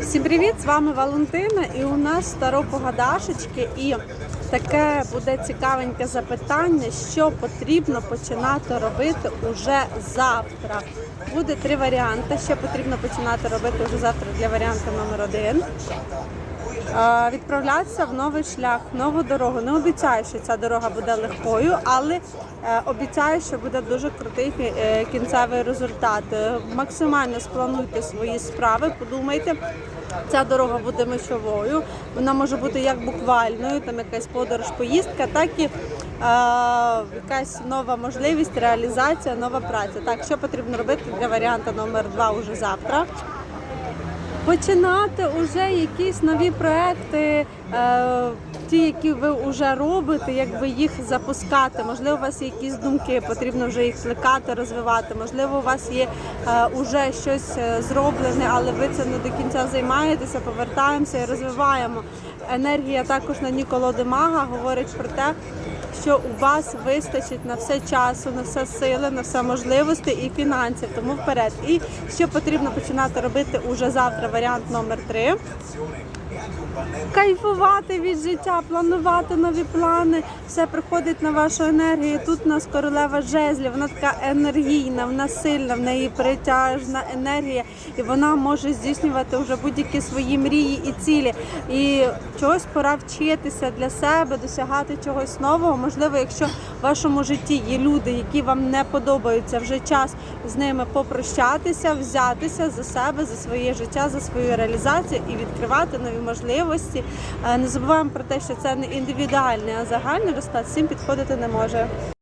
Всім привіт! З вами Валентина, і у нас старопогадашечки. І таке буде цікавеньке запитання, що потрібно починати робити уже завтра. Буде три варіанти, що потрібно починати робити вже завтра для варіанту номер один. Е, Відправлятися в новий шлях, в нову дорогу. Не обіцяю, що ця дорога буде легкою, але е, обіцяю, що буде дуже крутий е, кінцевий результат. Максимально сплануйте свої справи, подумайте. Ця дорога буде мечовою. Вона може бути як буквальною, там якась подорож, поїздка, так і е, якась нова можливість, реалізація, нова праця. Так, що потрібно робити для варіанту номер два уже завтра починати вже якісь нові проекти, е, ті, які ви вже робите, якби їх запускати. Можливо, у вас є якісь думки, потрібно вже їх плекати, розвивати. Можливо, у вас є е, уже щось е, зроблене, але ви це не до кінця займаєтеся, повертаємося і розвиваємо. Енергія також на Ніколоди Мага говорить про те, що у вас вистачить на все часу, на все сили, на все можливості і фінансів. Тому вперед. І що потрібно починати робити уже завтра. Варіант номер три. Кайфувати від життя, планувати нові плани, все приходить на вашу енергію. Тут у нас королева жезлів, вона така енергійна, вона сильна, в неї притяжна енергія, і вона може здійснювати вже будь-які свої мрії і цілі. І чогось пора вчитися для себе, досягати чогось нового. Можливо, якщо в вашому житті є люди, які вам не подобаються, вже час з ними попрощатися, взятися за себе, за своє життя, за свою реалізацію і відкривати нові можливості. Е, Не забуваємо про те, що це не індивідуальний, а загальний розклад всім підходити не може.